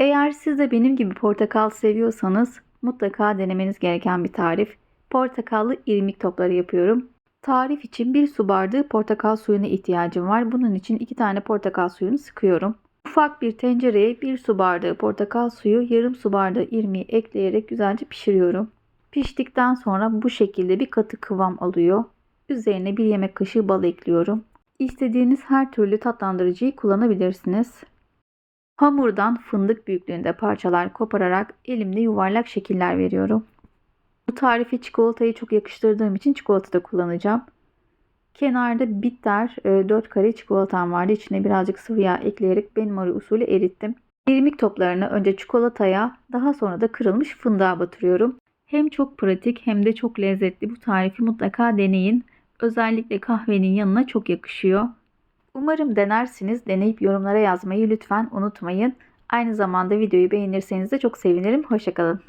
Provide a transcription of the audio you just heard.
Eğer siz de benim gibi portakal seviyorsanız mutlaka denemeniz gereken bir tarif. Portakallı irmik topları yapıyorum. Tarif için 1 su bardağı portakal suyuna ihtiyacım var. Bunun için 2 tane portakal suyunu sıkıyorum. Ufak bir tencereye 1 su bardağı portakal suyu, yarım su bardağı irmiği ekleyerek güzelce pişiriyorum. Piştikten sonra bu şekilde bir katı kıvam alıyor. Üzerine bir yemek kaşığı bal ekliyorum. İstediğiniz her türlü tatlandırıcıyı kullanabilirsiniz. Hamurdan fındık büyüklüğünde parçalar kopararak elimde yuvarlak şekiller veriyorum. Bu tarife çikolatayı çok yakıştırdığım için çikolata da kullanacağım. Kenarda bitter 4 kare çikolatam vardı. İçine birazcık sıvı yağ ekleyerek benmari usulü erittim. İrmik toplarını önce çikolataya daha sonra da kırılmış fındığa batırıyorum. Hem çok pratik hem de çok lezzetli bu tarifi mutlaka deneyin. Özellikle kahvenin yanına çok yakışıyor. Umarım denersiniz. Deneyip yorumlara yazmayı lütfen unutmayın. Aynı zamanda videoyu beğenirseniz de çok sevinirim. Hoşçakalın.